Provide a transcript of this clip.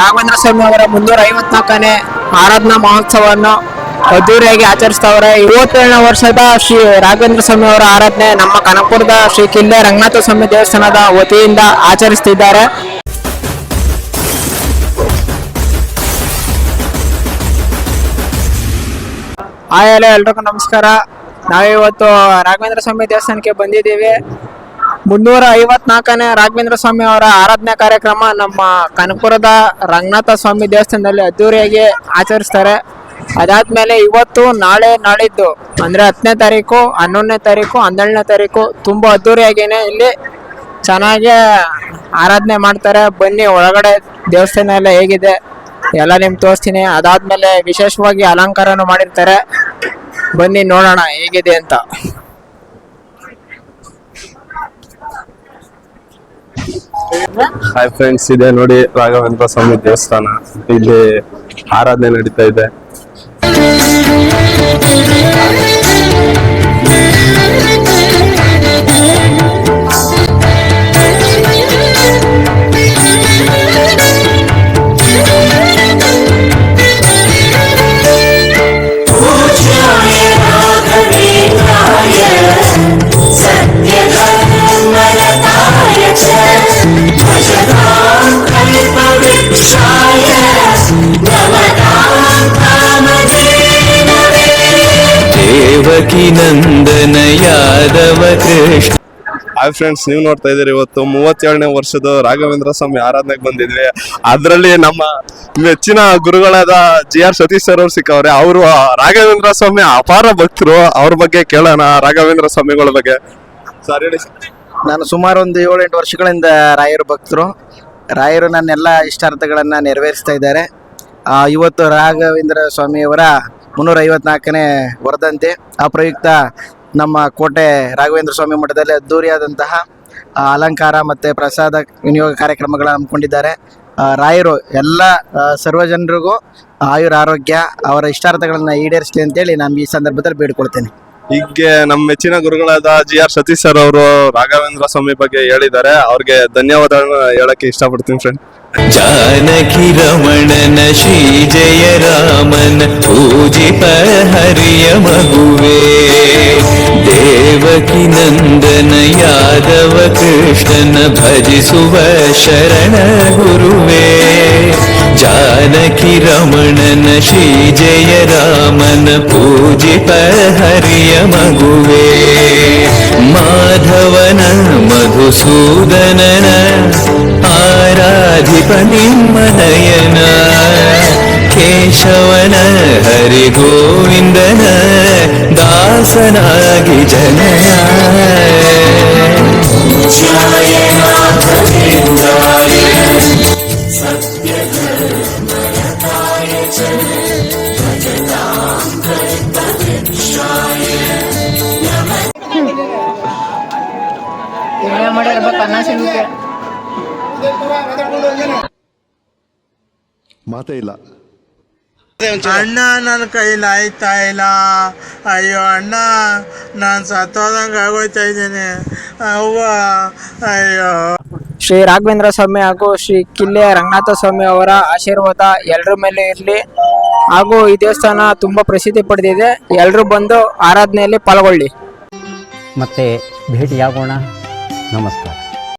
ರಾಘವೇಂದ್ರ ಸ್ವಾಮಿ ಅವರ ಮುನ್ನೂರ ಐವತ್ನಾಲ್ಕನೇ ಆರಾಧನಾ ಮಹೋತ್ಸವವನ್ನು ಅದ್ದೂರಿಯಾಗಿ ಆಚರಿಸ್ತವ್ರೆ. ಇವತ್ತೇಳನೇ ವರ್ಷದ ಶ್ರೀ ರಾಘವೇಂದ್ರ ಸ್ವಾಮಿ ಅವರ ಆರಾಧನೆ ನಮ್ಮ ಕನಕಪುರದ ಶ್ರೀ ಕಿಲ್ಲೆ ರಂಗನಾಥ ಸ್ವಾಮಿ ದೇವಸ್ಥಾನದ ವತಿಯಿಂದ ಆಚರಿಸ್ತಿದ್ದಾರೆ. ಹಾಯ್ ಎಲ್ಲರಿಗೂ ಎಲ್ರಿಗೂ ನಮಸ್ಕಾರ. ನಾವಿವತ್ತು ರಾಘವೇಂದ್ರ ಸ್ವಾಮಿ ದೇವಸ್ಥಾನಕ್ಕೆ ಬಂದಿದ್ದೀವಿ. ಮುನ್ನೂರ ಐವತ್ನಾಲ್ಕನೇ ರಾಘವೇಂದ್ರ ಸ್ವಾಮಿ ಅವರ ಆರಾಧನಾ ಕಾರ್ಯಕ್ರಮ ನಮ್ಮ ಕನಕಪುರದ ರಂಗನಾಥ ಸ್ವಾಮಿ ದೇವಸ್ಥಾನದಲ್ಲಿ ಅದ್ದೂರಿಯಾಗಿ ಆಚರಿಸ್ತಾರೆ. ಅದಾದ್ಮೇಲೆ ಇವತ್ತು ನಾಳೆ ನಾಳಿದ್ದು, ಅಂದ್ರೆ ಹತ್ತನೇ ತಾರೀಕು, ಹನ್ನೊಂದನೇ ತಾರೀಕು, ಹನ್ನೆರಡನೇ ತಾರೀಕು ತುಂಬಾ ಅದ್ದೂರಿಯಾಗಿನೇ ಇಲ್ಲಿ ಚೆನ್ನಾಗಿ ಆರಾಧನೆ ಮಾಡ್ತಾರೆ. ಬನ್ನಿ, ಒಳಗಡೆ ದೇವಸ್ಥಾನ ಎಲ್ಲ ಹೇಗಿದೆ, ಎಲ್ಲ ನಿಮ್ಗೆ ತೋರಿಸ್ತೀನಿ. ಅದಾದ್ಮೇಲೆ ವಿಶೇಷವಾಗಿ ಅಲಂಕಾರನು ಮಾಡಿರ್ತಾರೆ. ಬನ್ನಿ ನೋಡೋಣ ಹೇಗಿದೆ ಅಂತ. ಹಾಯ್ ಫ್ರೆಂಡ್ಸ್ ಇದೆ ನೋಡಿ ರಾಘವೇಂದ್ರ ಸ್ವಾಮಿ ದೇವಸ್ಥಾನ. ಇಲ್ಲಿ ಆರಾಧನೆ ನಡೀತಾ ಇದೆ. ನಂದನ ಯಾದವ ಕೃಷ್ಣ. ಹಾಯ್ ಫ್ರೆಂಡ್ಸ್ ನೀವು ನೋಡ್ತಾ ಇದ್ದೀರಿ ಇವತ್ತು ಮೂವತ್ತೇಳನೇ ವರ್ಷದ ರಾಘವೇಂದ್ರ ಸ್ವಾಮಿ ಆರಾಧನೆಗೆ ಬಂದಿದ್ವಿ. ಅದರಲ್ಲಿ ನಮ್ಮ ಮೆಚ್ಚಿನ ಗುರುಗಳಾದ ಜಿ ಆರ್ ಸತೀಶ್ ಸರ್ ಅವ್ರು ಸಿಕ್ಕವ್ರೆ ಅವರು ರಾಘವೇಂದ್ರ ಸ್ವಾಮಿ ಅಪಾರ ಭಕ್ತರು. ಅವ್ರ ಬಗ್ಗೆ ಕೇಳೋಣ ರಾಘವೇಂದ್ರ ಸ್ವಾಮಿಗಳ ಬಗ್ಗೆ. ಸರ್ ಹೇಳಿ ನಾನು ಸುಮಾರು ಒಂದು ಏಳೆಂಟು ವರ್ಷಗಳಿಂದ ರಾಯರ ಭಕ್ತರು. ರಾಯರು ನನ್ನೆಲ್ಲ ಇಷ್ಟಾರ್ಥಗಳನ್ನು ನೆರವೇರಿಸ್ತಾ ಇದ್ದಾರೆ. ಇವತ್ತು ರಾಘವೇಂದ್ರ ಸ್ವಾಮಿಯವರ ಮುನ್ನೂರ ಐವತ್ನಾಲ್ಕನೇ ವರದಂತೆ, ಆ ಪ್ರಯುಕ್ತ ನಮ್ಮ ಕೋಟೆ ರಾಘವೇಂದ್ರ ಸ್ವಾಮಿ ಮಠದಲ್ಲಿ ಅದ್ದೂರಿಯಾದಂತಹ ಅಲಂಕಾರ ಮತ್ತು ಪ್ರಸಾದ ವಿನಿಯೋಗ ಕಾರ್ಯಕ್ರಮಗಳನ್ನು ಹಮ್ಮಿಕೊಂಡಿದ್ದಾರೆ. ರಾಯರು ಎಲ್ಲ ಸರ್ವಜನರಿಗೂ ಸರ್ವ ಜನರಿಗೂ ಆಯುರ ಆರೋಗ್ಯ ಅವರ ಇಷ್ಟಾರ್ಥಗಳನ್ನು ಈಡೇರಿಸಲಿ ಅಂತೇಳಿ ನಾನು ಈ ಸಂದರ್ಭದಲ್ಲಿ ಬೇಡ್ಕೊಳ್ತೇನೆ. ಹೀಗೆ ನಮ್ಮ ಮೆಚ್ಚಿನ ಗುರುಗಳಾದ ಜಿ ಆರ್ ಸತೀಶ್ ಸರ್ ಅವರು ರಾಘವೇಂದ್ರ ಸ್ವಾಮಿ ಬಗ್ಗೆ ಹೇಳಿದ್ದಾರೆ. ಅವ್ರಿಗೆ ಧನ್ಯವಾದ ಹೇಳಕ್ಕೆ ಇಷ್ಟಪಡ್ತೀನಿ ಫ್ರೆಂಡ್ ಜಾನಕಿ ರಮಣನ ಶ್ರೀ ಜಯ ರಾಮನ ಪೂಜಿಪ ಹರಿಯ ಮಗುವೇ. ದೇವಕಿ ನಂದನ ಯಾದವ ಕೃಷ್ಣನ ಭಜಿಸುವ ಶರಣ ಗುರುವೇ. जानकिरमणन श्री जय रामन पूजि हरिय मगुवे। माधवन मधुसूदनन आराधिपति मनयन। केशवन हरि गोविन्दन दासनागिजन ಮಾತೇ ಇಲ್ಲ. ಅಣ್ಣ ನನ್ನ ಕೈಲಿ ಆಯ್ತಾ ಇಲ್ಲ. ಅಯ್ಯೋ ಅಣ್ಣ ನಾನು ಸತ್ತೋದಂಗೆ ಆಗೋಯ್ತಾ ಇದ್ದೀನಿ. ಅವ್ವ ಅಯ್ಯೋ. ಶ್ರೀ ರಾಘವೇಂದ್ರ ಸ್ವಾಮಿ ಹಾಗೂ ಶ್ರೀ ಕಿಲ್ಲೆ ರಂಗನಾಥ ಸ್ವಾಮಿ ಅವರ ಆಶೀರ್ವಾದ ಎಲ್ಲರ ಮೇಲೆ ಇರಲಿ. ಹಾಗೂ ಈ ದೇವಸ್ಥಾನ ತುಂಬಾ ಪ್ರಸಿದ್ಧಿ ಪಡೆದಿದೆ. ಎಲ್ಲರೂ ಬಂದು ಆರಾಧನೆಯಲ್ಲಿ ಪಾಲ್ಗೊಳ್ಳಿ. ಮತ್ತೆ ಭೇಟಿಯಾಗೋಣ. ನಮಸ್ಕಾರ.